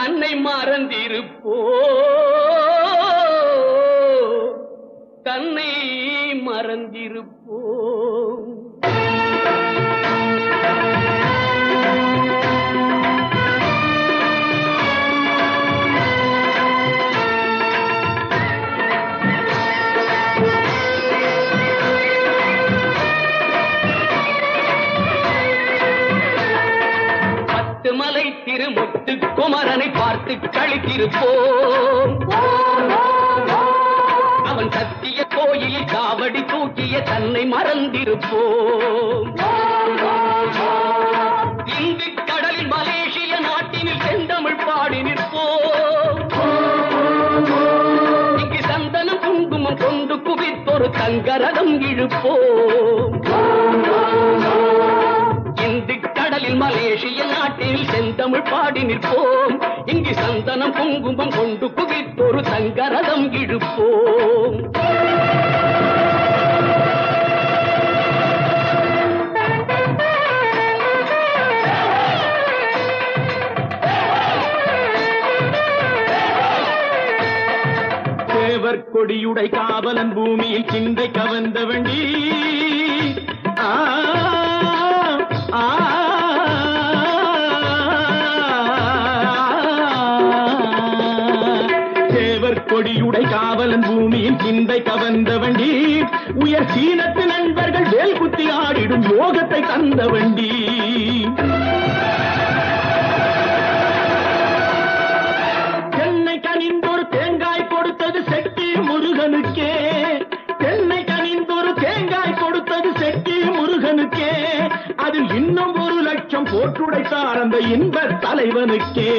தன்னை மறந்திருப்போ? தன்னை மறந்திருப்போ? திரு முத்து குமரனை பார்த்து கழித்திருப்போம். அவன் சத்திய கோயிலில் காவடி தூக்கிய தன்னை மறந்திருப்போம். இந்து கடலில் மலேசிய நாட்டினில் செந்தமிழ் பாடி நிற்போம். இங்கு சந்தனம் குங்குமம் கொண்டு குவித்தொரு தங்கரதம் இழுப்போம். மலேசிய நாட்டில் செந்தமிழ் பாடி நிற்போம். இங்கு சந்தனம் குங்குமம் கொண்டு குவித்தொரு தங்கரதம் இழுப்போம் தேவர் கொடியுடை காவலன் பூமியில் சிந்தை கவர்ந்த வண்டி ஆ, சீனத்து நண்பர்கள் வேல் குத்தி ஆடிடும் யோகத்தை தந்த வண்டி. தென்னை கனிந்தொரு தேங்காய் கொடுத்தது செட்டி முருகனுக்கே. தென்னை கனிந்தொரு தேங்காய் கொடுத்தது செட்டி முருகனுக்கே. அதில் இன்னும் ஒரு லட்சம் போட்டுடைத்தார் அந்த இன்ப தலைவனுக்கே.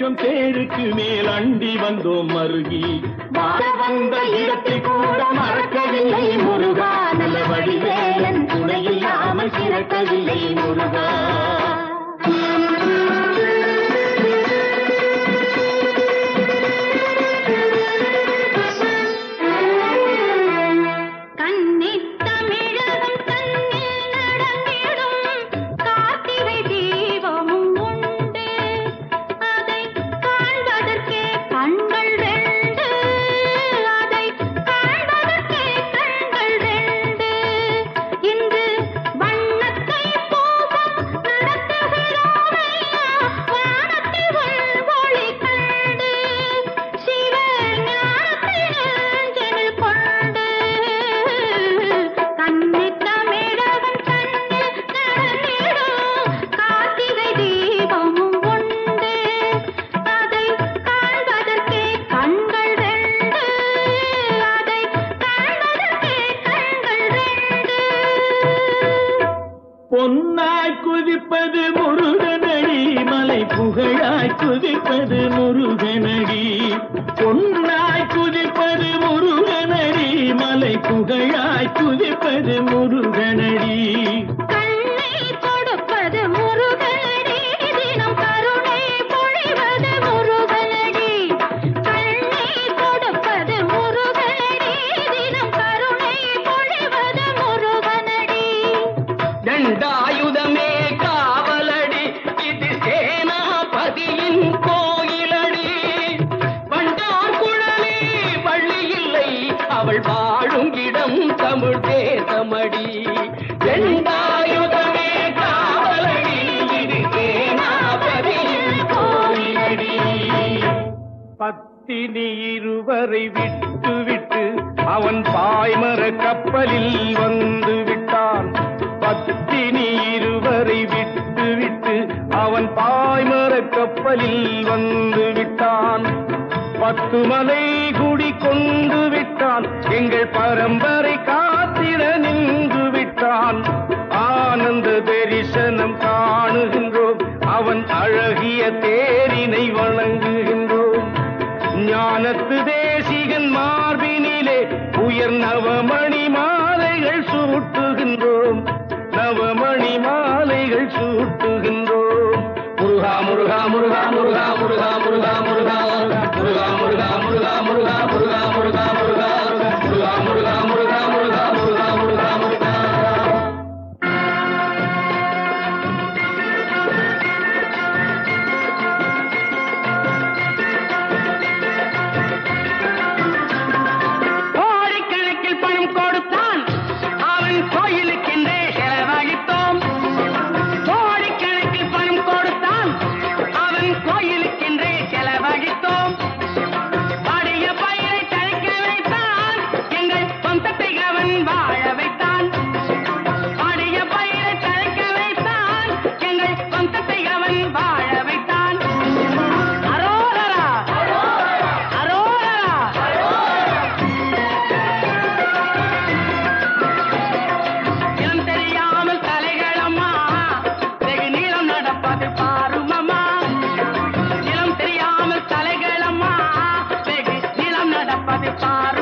லட்சம் பேருக்கு மேல் அண்டி வந்தோம் மருகி வாழ வந்த இடத்தை கூட மறக்கவில்லை முருகா. நல்ல வடிவேலன் துணையில்லாமல் சிறக்கவில்லை முருகா. பொன்னாய் குதிப்பது முருகனடி மலை புகழாய் குதிப்பது முருகனடி. பொன்னாய் குதிப்பது முருகனடி மலை புகழாய் குதிப்பது முருகனடி. பத்தினி இருவரை விட்டு விட்டு அவன் பாய்மர கப்பலில் வந்து விட்டான் பத்தினி இருவரை விட்டு விட்டு அவன் பாய்மர கப்பலில் வந்து விட்டான் பத்து மலை குடி கொண்டு விட்டான் எங்கள் பரம்பரை பதை பார